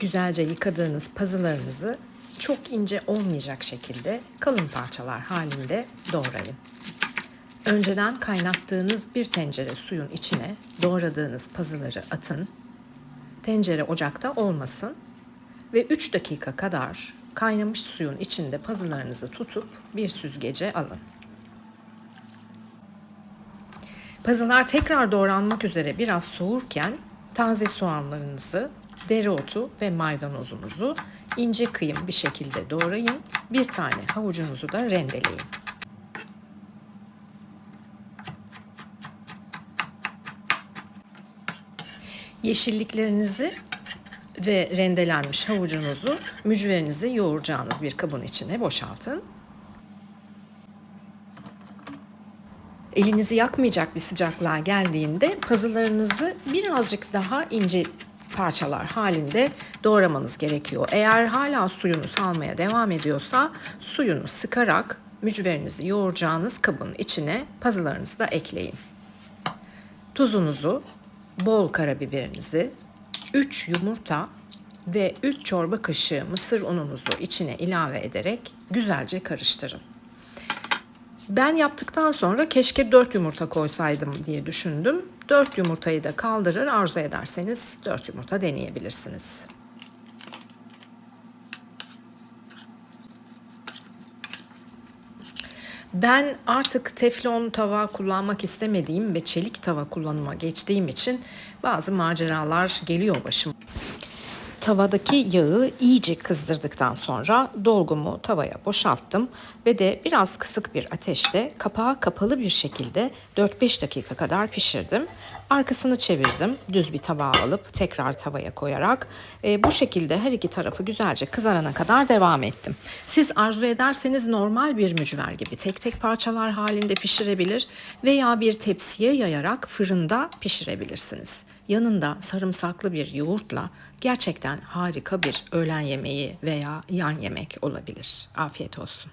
Güzelce yıkadığınız pazılarınızı çok ince olmayacak şekilde kalın parçalar halinde doğrayın. Önceden kaynattığınız bir tencere suyun içine doğradığınız pazıları atın. Tencere ocakta olmasın ve 3 dakika kadar kaynamış suyun içinde pazılarınızı tutup bir süzgece alın. Pazılar tekrar doğranmak üzere biraz soğurken taze soğanlarınızı, dereotu ve maydanozunuzu ince kıyım bir şekilde doğrayın. Bir tane havucunuzu da rendeleyin. Yeşilliklerinizi ve rendelenmiş havucunuzu mücverinizi yoğuracağınız bir kabın içine boşaltın. Elinizi yakmayacak bir sıcaklığa geldiğinde pazılarınızı birazcık daha ince parçalar halinde doğramanız gerekiyor. Eğer hala suyunu salmaya devam ediyorsa suyunu sıkarak mücverinizi yoğuracağınız kabın içine pazılarınızı da ekleyin. Tuzunuzu, bol karabiberinizi, 3 yumurta ve 3 çorba kaşığı mısır ununuzu içine ilave ederek güzelce karıştırın. Ben yaptıktan sonra keşke 4 yumurta koysaydım diye düşündüm. 4 yumurtayı da kaldırır arzu ederseniz 4 yumurta deneyebilirsiniz. Ben artık teflon tava kullanmak istemediğim ve çelik tava kullanıma geçtiğim için bazı maceralar geliyor başıma. Tavadaki yağı iyice kızdırdıktan sonra dolgumu tavaya boşalttım ve de biraz kısık bir ateşte kapağı kapalı bir şekilde 4-5 dakika kadar pişirdim. Arkasını çevirdim düz bir tabağa alıp tekrar tavaya koyarak e, bu şekilde her iki tarafı güzelce kızarana kadar devam ettim. Siz arzu ederseniz normal bir mücver gibi tek tek parçalar halinde pişirebilir veya bir tepsiye yayarak fırında pişirebilirsiniz. Yanında sarımsaklı bir yoğurtla gerçekten harika bir öğlen yemeği veya yan yemek olabilir. Afiyet olsun.